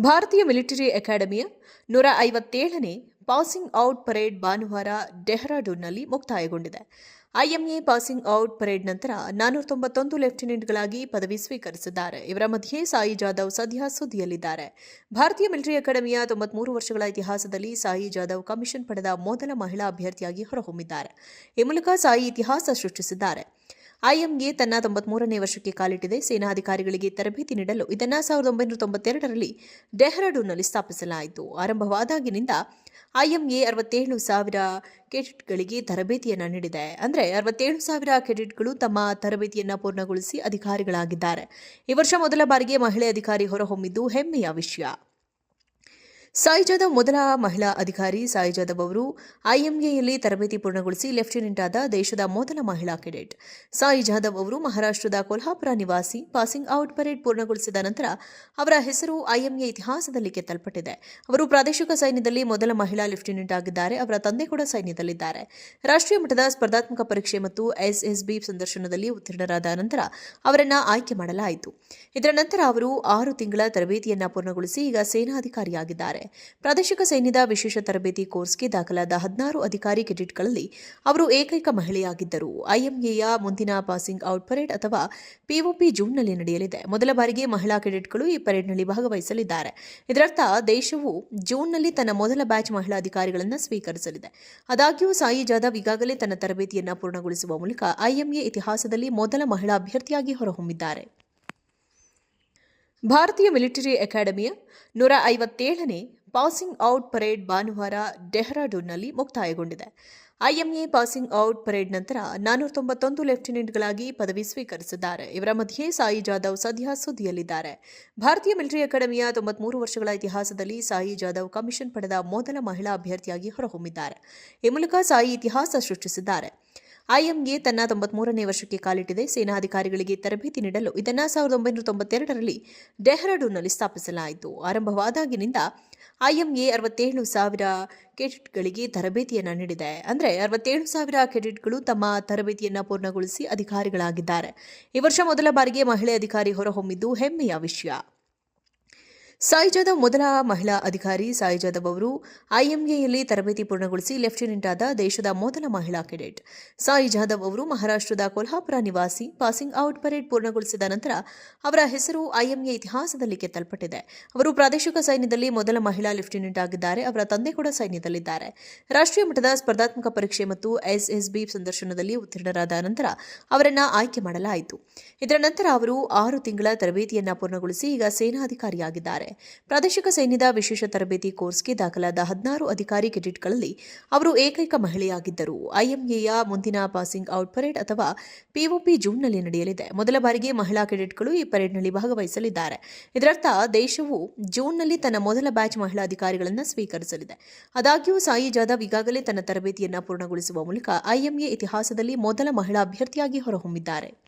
ಭಾರತೀಯ ಮಿಲಿಟರಿ ಅಕಾಡೆಮಿಯ ನೂರ ಐವತ್ತೇಳನೇ ಪಾಸಿಂಗ್ ಔಟ್ ಪರೇಡ್ ಭಾನುವಾರ ಡೆಹ್ರಾಡೂನ್ನಲ್ಲಿ ಮುಕ್ತಾಯಗೊಂಡಿದೆ. ಐಎಂಎ ಪಾಸಿಂಗ್ ಔಟ್ ಪರೇಡ್ ನಂತರ ನಾನೂರ ತೊಂಬತ್ತೊಂದು ಲೆಫ್ಟಿನೆಂಟ್ಗಳಾಗಿ ಪದವಿ ಸ್ವೀಕರಿಸಿದ್ದಾರೆ. ಇವರ ಮಧ್ಯೆ ಸಾಯಿ ಜಾಧವ್ ಸದ್ಯ ಸುದ್ದಿಯಲ್ಲಿದ್ದಾರೆ. ಭಾರತೀಯ ಮಿಲಿಟರಿ ಅಕಾಡೆಮಿಯ ತೊಂಬತ್ಮೂರು ವರ್ಷಗಳ ಇತಿಹಾಸದಲ್ಲಿ ಸಾಯಿ ಜಾಧವ್ ಕಮಿಷನ್ ಪಡೆದ ಮೊದಲ ಮಹಿಳಾ ಅಭ್ಯರ್ಥಿಯಾಗಿ ಹೊರಹೊಮ್ಮಿದ್ದಾರೆ. ಈ ಮೂಲಕ ಸಾಯಿ ಇತಿಹಾಸ ಸೃಷ್ಟಿಸಿದ್ದಾರೆ. ಐಎಂಎ ತನ್ನ ತೊಂಬತ್ಮೂರನೇ ವರ್ಷಕ್ಕೆ ಕಾಲಿಟ್ಟಿದೆ. ಸೇನಾ ಅಧಿಕಾರಿಗಳಿಗೆ ತರಬೇತಿ ನೀಡಲು ಇದನ್ನು ಸಾವಿರದ ಒಂಬೈನೂರ ತೊಂಬತ್ತೆರಡರಲ್ಲಿ ಡೆಹ್ರಾಡೂನ್ನಲ್ಲಿ ಸ್ಥಾಪಿಸಲಾಯಿತು. ಆರಂಭವಾದಾಗಿನಿಂದ ಐಎಂಎ ಅರವತ್ತೇಳು ಸಾವಿರ ಕೆಡಿಟ್ಗಳಿಗೆ ತರಬೇತಿಯನ್ನು ನೀಡಿದೆ. ಅಂದರೆ ಅರವತ್ತೇಳು ಸಾವಿರ ಕೆಡಿಟ್ಗಳು ತಮ್ಮ ತರಬೇತಿಯನ್ನು ಪೂರ್ಣಗೊಳಿಸಿ ಅಧಿಕಾರಿಗಳಾಗಿದ್ದಾರೆ. ಈ ವರ್ಷ ಮೊದಲ ಬಾರಿಗೆ ಮಹಿಳೆ ಅಧಿಕಾರಿ ಹೊರಹೊಮ್ಮಿದ್ದು ಹೆಮ್ಮೆಯ ವಿಷಯ. ಸಾಯಿ ಮೊದಲ ಮಹಿಳಾ ಅಧಿಕಾರಿ ಸಾಯಿ ಜಾಧವ್ ಅವರು ಐಎಂಎಯಲ್ಲಿ ತರಬೇತಿ ಪೂರ್ಣಗೊಳಿಸಿ ಲೆಫ್ಟಿನೆಂಟ್ ಆದ ದೇಶದ ಮೊದಲ ಮಹಿಳಾ ಕೆಡೆಟ್. ಸಾಯಿ ಜಾಧವ್ ಅವರು ಮಹಾರಾಷ್ಟ್ರದ ಕೊಲ್ಹಾಪುರ ನಿವಾಸಿ ಪಾಸಿಂಗ್ ಔಟ್ ಪರೇಡ್ ಪೂರ್ಣಗೊಳಿಸಿದ ನಂತರ ಅವರ ಹೆಸರು ಐಎಂಎ ಇತಿಹಾಸದಲ್ಲಿ ಕೆತ್ತಲ್ಪಟ್ಟಿದೆ. ಅವರು ಪ್ರಾದೇಶಿಕ ಸೈನ್ಯದಲ್ಲಿ ಮೊದಲ ಮಹಿಳಾ ಲೆಫ್ಟಿನೆಂಟ್ ಆಗಿದ್ದಾರೆ. ಅವರ ತಂದೆ ಕೂಡ ಸೈನ್ಯದಲ್ಲಿದ್ದಾರೆ. ರಾಷ್ಟ್ರೀಯ ಮಟ್ಟದ ಸ್ಪರ್ಧಾತ್ಮಕ ಪರೀಕ್ಷೆ ಮತ್ತು ಎಸ್ಎಸ್ಬಿ ಸಂದರ್ಶನದಲ್ಲಿ ಉತ್ತೀರ್ಣರಾದ ನಂತರ ಅವರನ್ನು ಆಯ್ಕೆ ಮಾಡಲಾಯಿತು. ಇದರ ನಂತರ ಅವರು ಆರು ತಿಂಗಳ ತರಬೇತಿಯನ್ನು ಪೂರ್ಣಗೊಳಿಸಿ ಈಗ ಸೇನಾಧಿಕಾರಿಯಾಗಿದ್ದಾರೆ. ಪ್ರಾದೇಶಿಕ ಸೈನ್ಯದ ವಿಶೇಷ ತರಬೇತಿ ಕೋರ್ಸ್ಗೆ ದಾಖಲಾದ ಹದಿನಾರು ಅಧಿಕಾರಿ ಕೆಡಿಟ್ಗಳಲ್ಲಿ ಅವರು ಏಕೈಕ ಮಹಿಳೆಯಾಗಿದ್ದರು ಐಎಂಎಯ ಮುಂದಿನ ಪಾಸಿಂಗ್ ಔಟ್ ಪರೇಡ್ ಅಥವಾ ಪಿಒಪಿ ಜೂನ್ನಲ್ಲಿ ನಡೆಯಲಿದೆ. ಮೊದಲ ಬಾರಿಗೆ ಮಹಿಳಾ ಕೆಡಿಟ್ಗಳು ಈ ಪರೇಡ್ನಲ್ಲಿ ಭಾಗವಹಿಸಲಿದ್ದಾರೆ. ಇದರರ್ಥ, ದೇಶವು ಜೂನ್ನಲ್ಲಿ ತನ್ನ ಮೊದಲ ಬ್ಯಾಚ್ ಮಹಿಳಾ ಅಧಿಕಾರಿಗಳನ್ನು ಸ್ವೀಕರಿಸಲಿದೆ. ಆದಾಗ್ಯೂ, ಸಾಯಿ ಜಾಧವ್ ಈಗಾಗಲೇ ತನ್ನ ತರಬೇತಿಯನ್ನು ಪೂರ್ಣಗೊಳಿಸುವ ಮೂಲಕ ಐಎಂಎ ಇತಿಹಾಸದಲ್ಲಿ ಮೊದಲ ಮಹಿಳಾ ಅಭ್ಯರ್ಥಿಯಾಗಿ ಹೊರಹೊಮ್ಮಿದ್ದಾರೆ. ಭಾರತೀಯ ಮಿಲಿಟರಿ ಅಕಾಡೆಮಿಯ ನೂರ ಐವತ್ತೇಳನೇ ಪಾಸಿಂಗ್ ಔಟ್ ಪರೇಡ್ ಭಾನುವಾರ ಡೆಹ್ರಾಡೂನ್ನಲ್ಲಿ ಮುಕ್ತಾಯಗೊಂಡಿದೆ. ಐಎಂಎ ಪಾಸಿಂಗ್ ಔಟ್ ಪರೇಡ್ ನಂತರ ನಾನ್ನೂರ ತೊಂಬತ್ತೊಂದು ಲೆಫ್ಟಿನೆಂಟ್ಗಳಾಗಿ ಪದವಿ ಸ್ವೀಕರಿಸಿದ್ದಾರೆ. ಇವರ ಮಧ್ಯೆ ಸಾಯಿ ಜಾಧವ್ ಸದ್ಯ ಸುದ್ದಿಯಲ್ಲಿದ್ದಾರೆ. ಭಾರತೀಯ ಮಿಲಿಟರಿ ಅಕಾಡೆಮಿಯ ತೊಂಬತ್ಮೂರು ವರ್ಷಗಳ ಇತಿಹಾಸದಲ್ಲಿ ಸಾಯಿ ಜಾಧವ್ ಕಮಿಷನ್ ಪಡೆದ ಮೊದಲ ಮಹಿಳಾ ಅಭ್ಯರ್ಥಿಯಾಗಿ ಹೊರಹೊಮ್ಮಿದ್ದಾರೆ. ಈ ಮೂಲಕ ಸಾಯಿ ಇತಿಹಾಸ ಸೃಷ್ಟಿಸಿದ್ದಾರೆ. ಐಎಂಎ ತನ್ನ ತೊಂಬತ್ಮೂರನೇ ವರ್ಷಕ್ಕೆ ಕಾಲಿಟ್ಟಿದೆ. ಸೇನಾಧಿಕಾರಿಗಳಿಗೆ ತರಬೇತಿ ನೀಡಲು ಇದನ್ನ ಸಾವಿರದ ಒಂಬೈನೂರ ತೊಂಬತ್ತೆರಡರಲ್ಲಿ ಡೆಹ್ರಾಡೂನ್ನಲ್ಲಿ ಸ್ಥಾಪಿಸಲಾಯಿತು. ಆರಂಭವಾದಾಗಿನಿಂದ ಐಎಂಎ ಅರವತ್ತೇಳು ಸಾವಿರ ಕೆಡಿಟ್ಗಳಿಗೆ ತರಬೇತಿಯನ್ನು ನೀಡಿದೆ. ಅಂದರೆ ಅರವತ್ತೇಳು ಸಾವಿರ ಕೆಡಿಟ್ಗಳು ತಮ್ಮ ತರಬೇತಿಯನ್ನು ಪೂರ್ಣಗೊಳಿಸಿ ಅಧಿಕಾರಿಗಳಾಗಿದ್ದಾರೆ. ಈ ವರ್ಷ ಮೊದಲ ಬಾರಿಗೆ ಮಹಿಳೆ ಅಧಿಕಾರಿ ಹೊರಹೊಮ್ಮಿದ್ದು ಹೆಮ್ಮೆಯ ವಿಷಯ. ಸಾಯಿ ಮೊದಲ ಮಹಿಳಾ ಅಧಿಕಾರಿ ಸಾಯಿ ಜಾಧವ್ ಅವರು ಐಎಂಎಯಲ್ಲಿ ತರಬೇತಿ ಪೂರ್ಣಗೊಳಿಸಿ ಲೆಫ್ಟಿನೆಂಟ್ ಆದ ದೇಶದ ಮೊದಲ ಮಹಿಳಾ ಕೆಡೆಟ್. ಸಾಯಿ ಜಾಧವ್ ಅವರು ಮಹಾರಾಷ್ಟ್ರದ ಕೊಲ್ಹಾಪುರ ನಿವಾಸಿ ಪಾಸಿಂಗ್ ಔಟ್ ಪರೇಡ್ ಪೂರ್ಣಗೊಳಿಸಿದ ನಂತರ ಅವರ ಹೆಸರು ಐಎಂಎ ಇತಿಹಾಸದಲ್ಲಿ ಕೆತ್ತಲ್ಪಟ್ಟಿದೆ. ಅವರು ಪ್ರಾದೇಶಿಕ ಸೈನ್ಯದಲ್ಲಿ ಮೊದಲ ಮಹಿಳಾ ಲೆಫ್ಟಿನೆಂಟ್ ಆಗಿದ್ದಾರೆ. ಅವರ ತಂದೆ ಕೂಡ ಸೈನ್ಯದಲ್ಲಿದ್ದಾರೆ. ರಾಷ್ಟ್ರೀಯ ಮಟ್ಟದ ಸ್ಪರ್ಧಾತ್ಮಕ ಪರೀಕ್ಷೆ ಮತ್ತು ಎಸ್ಎಸ್ಬಿ ಸಂದರ್ಶನದಲ್ಲಿ ಉತ್ತೀರ್ಣರಾದ ನಂತರ ಅವರನ್ನು ಆಯ್ಕೆ ಮಾಡಲಾಯಿತು. ಇದರ ನಂತರ ಅವರು ಆರು ತಿಂಗಳ ತರಬೇತಿಯನ್ನು ಪೂರ್ಣಗೊಳಿಸಿ ಈಗ ಸೇನಾಧಿಕಾರಿಯಾಗಿದ್ದಾರೆ. ಪ್ರಾದೇಶಿಕ ಸೈನ್ಯದ ವಿಶೇಷ ತರಬೇತಿ ಕೋರ್ಸ್ಗೆ ದಾಖಲಾದ ಹದಿನಾರು ಅಧಿಕಾರಿ ಕೆಡಿಟ್ಗಳಲ್ಲಿ ಅವರು ಏಕೈಕ ಮಹಿಳೆಯಾಗಿದ್ದರು. ಐಎಂಎಯ ಮುಂದಿನ ಪಾಸಿಂಗ್ ಔಟ್ ಪರೇಡ್ ಅಥವಾ ಪಿಒಪಿ ಜೂನ್ನಲ್ಲಿ ನಡೆಯಲಿದೆ. ಮೊದಲ ಬಾರಿಗೆ ಮಹಿಳಾ ಕೆಡೆಟ್ಗಳು ಈ ಪರೇಡ್ನಲ್ಲಿ ಭಾಗವಹಿಸಲಿದ್ದಾರೆ. ಇದರರ್ಥ, ದೇಶವು ಜೂನ್ನಲ್ಲಿ ತನ್ನ ಮೊದಲ ಬ್ಯಾಚ್ ಮಹಿಳಾ ಅಧಿಕಾರಿಗಳನ್ನು ಸ್ವೀಕರಿಸಲಿದೆ. ಆದಾಗ್ಯೂ, ಸಾಯಿ ಜಾಧವ್ ಈಗಾಗಲೇ ತನ್ನ ತರಬೇತಿಯನ್ನು ಪೂರ್ಣಗೊಳಿಸುವ ಮೂಲಕ ಐಎಂಎ ಇತಿಹಾಸದಲ್ಲಿ ಮೊದಲ ಮಹಿಳಾ ಅಭ್ಯರ್ಥಿಯಾಗಿ ಹೊರಹೊಮ್ಮಿದ್ದಾರೆ.